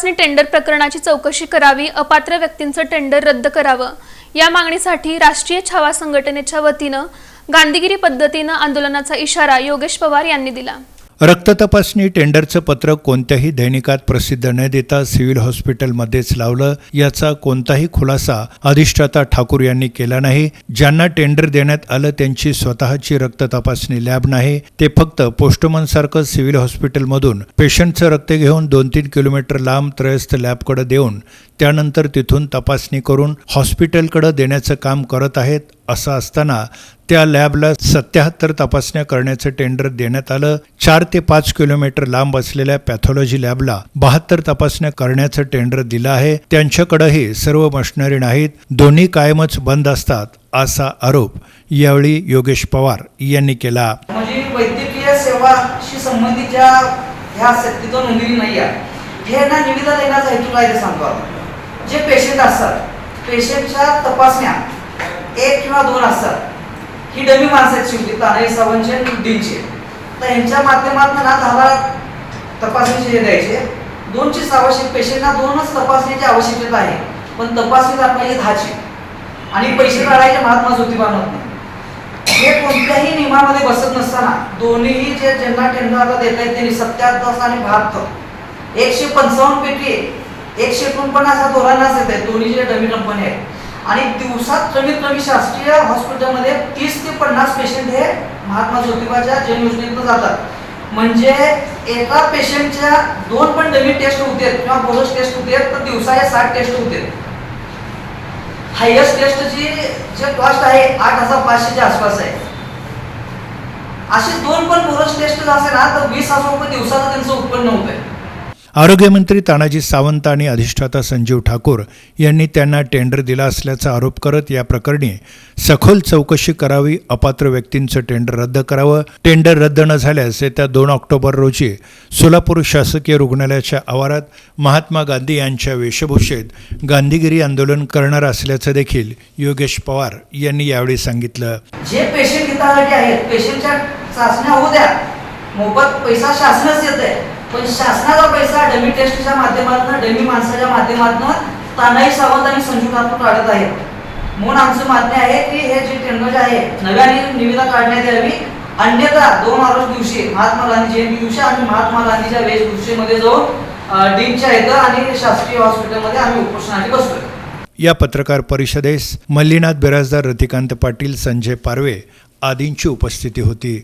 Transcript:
तपासणी टेंडर प्रकरणाची चौकशी करावी अपात्र व्यक्तींचं टेंडर रद्द करावं. या मागणीसाठी राष्ट्रीय छावा संघटनेच्या वतीनं गांधीगिरी पद्धतीनं आंदोलनाचा इशारा योगेश पवार यांनी दिला. रक्त तपासणी टेंडरचं पत्र कोणत्याही दैनिकात प्रसिद्ध न देता सिव्हिल हॉस्पिटलमध्येच लावलं याचा कोणताही खुलासा अधिष्ठाता ठाकूर यांनी केला नाही. ज्यांना टेंडर देण्यात आलं त्यांची स्वतःची रक्त तपासणी लॅब नाही. ते फक्त पोस्टमनसारखं सिव्हिल हॉस्पिटलमधून पेशंटचं रक्त घेऊन दोन तीन किलोमीटर लांब त्रयस्थ लॅबकडे देऊन त्यानंतर तिथून तपासणी करून हॉस्पिटलकडं देण्याचं काम करत आहेत असं असताना त्या लॅबला सत्याहत्तर तपासण्या करण्याचं टेंडर देण्यात आलं. चार ते पाच किलोमीटर लांब असलेल्या पॅथॉलॉजी लॅबला बहात्तर तपासण्या करण्याचं टेंडर दिलं आहे. त्यांच्याकडेही सर्व मशिनरी नाहीत दोन्ही कायमच बंद असतात असा आरोप यावेळी योगेश पवार यांनी केला. म्हणजे वैद्यकीय सेवाशी संबंधित ज्या ह्या नोंदणी नाही आहे हे ना निविदा देण्याचा हेतू काय ते सांगतो जे पेशंट असतात पेशंटच्या तपासण्या एक किंवा दोन असतात ही डमी माणसं आहेत शिवली तानाई सावंतचे आणि डीनचे. तर यांच्या माध्यमातून ना दहा तपासणीचे हे द्यायचे. दोनचीच आवश्यक पेशंटना दोनच तपासणीची आवश्यकता आहे. पण तपासणी जात पाहिजे दहाची. आणि पैसे काढायचे महात्मा ज्योतिबानं हे कोणत्याही नियमामध्ये बसत नसताना दोन्हीही जे ज्यांना टेंडरला देत आहेत त्यांनी सत्याहत्तर आणि बहात्तर. एकशे पंचावन्न पैकी एकशे एकोणपन्नास हा दोघांनाच येत आहे. दोन्ही जे डमी कंपनी आहेत. आणि दिवसात कमीत कमी शासकीय हॉस्पिटलमध्ये तीस ते पन्नास पेशंट हे महात्मा ज्योतिबाच्या जन योजनेतून जातात. म्हणजे एका पेशंटच्या दोन पण डमी टेस्ट होते किंवा बोलस टेस्ट होते तर दिवसा हे साठ टेस्ट होते हायेस्ट टेस्टची जे कॉस्ट आहे आठ हजार पाचशेच्या आसपास आहे. असे दोन पण बोरस टेस्ट असेल ना तर वीस हजार रुपये दिवसाचं त्यांचं उत्पन्न होतंय. आरोग्यमंत्री तानाजी सावंत आणि अधिष्ठाता संजीव ठाकूर यांनी त्यांना टेंडर दिला असल्याचा आरोप करत या प्रकरणी सखोल चौकशी करावी अपात्र व्यक्तींचं टेंडर रद्द करावं. टेंडर रद्द न झाल्यास येत्या दोन ऑक्टोबर रोजी सोलापूर शासकीय रुग्णालयाच्या आवारात महात्मा गांधी यांच्या वेशभूषेत गांधीगिरी आंदोलन करणार असल्याचं देखील योगेश पवार यांनी यावेळी सांगितलं. जे पेशंट आहेत पेशंटच्या चाचण्या होऊ द्या. मोफत पैसा शासनच येत आहे पण शासनाचा पैसा डमी टेस्टच्या माध्यमातून डमी माणसाच्या माध्यमातून तानाई सावंत आणि संजू ठाकूर काढत आहेत. म्हणून आमचं मान्य आहे की हे जे टेंडर आहे नव्याने निविदा काढण्यात यावी. अन्यथा दोन ऑगस्ट दिवशी महात्मा गांधी जयंती दिवशी आम्ही महात्मा गांधीच्या वेशभूषेमध्ये जाऊन डीनच्या इथं आणि शासकीय हॉस्पिटलमध्ये आम्ही उपोषणासाठी बसतोय या पत्रकार परिषदेस मल्लीनाथ बिराजदार रतिकांत पाटील संजय पारवे आदींची उपस्थिती होती.